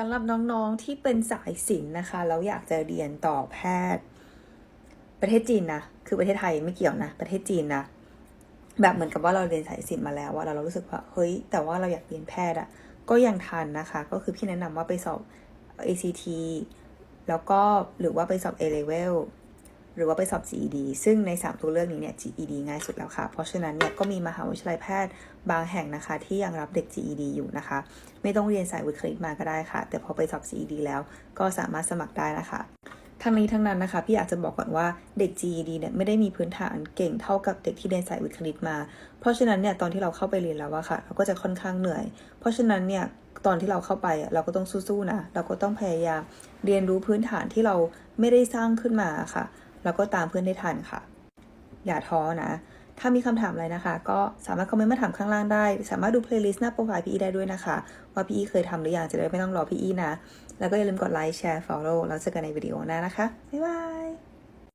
สำหรับน้องๆที่เป็นสายศิลป์นะคะแล้วอยากจะเรียนต่อแพทย์ ประเทศจีนนะคือประเทศไทยไม่เกี่ยวนะ ประเทศจีนนะแบบเหมือนกับว่าเราเรียนสายศิลป์มาแล้วว่าเราเรารู้สึกว่าเฮ้ยแต่ว่าเราอยากเรียนแพทย์อะ่ะก็ยังทันนะคะ ก็คือพี่แนะนำว่าไปสอบ ACT แล้วก็หรือว่าไปสอบ A level หรือว่าไปสอบ GED ซึ่งใน 3 ตัวเลือกนี้เนี่ย GED ง่ายสุดแล้วค่ะ เพราะฉะนั้นเนี่ยก็มีมหาวิทยาลัยแพทย์บางแห่งนะคะ ที่ยังรับเด็ก GED อยู่นะคะ ไม่ต้องเรียนสายวิทย์คณิตมาก็ได้ค่ะ แต่พอไปสอบ GED แล้วก็สามารถสมัครได้นะคะทั้งนี้ทั้งนั้นนะคะพี่อยากจะบอกก่อนว่าเด็ก GED เนี่ยไม่ได้มีพื้นฐานเก่งเท่ากับเด็กที่เรียนสายวิทย์คณิตมา เพราะฉะนั้นเนี่ยตอนที่เราเข้าไปเรียนแล้วอะค่ะ เราก็จะค่อนข้างเหนื่อย เพราะฉะนั้นเนี่ยตอนที่เราเข้าไปเราก็ต้องสู้ๆนะเราก็ต้องพยายามเรียนรู้พื้นฐานที่เราไม่ได้สร้างขึ้นมาค่ะ แล้วก็ตามเพื่อนได้ทันค่ะ อย่าท้อนะ ถ้ามีคำถามอะไรนะคะ ก็สามารถคอมเมนต์มาถามข้างล่างได้ สามารถดูเพลย์ลิสต์หน้าโปรไฟล์พี่อีได้ด้วยนะคะ ว่าพี่อีเคยทำหรือยังจะได้ไม่ต้องรอพี่อีนะ แล้วก็อย่าลืมกดไลค์แชร์ follow แล้วเจอกันในวิดีโอหน้านะคะบ๊ายบาย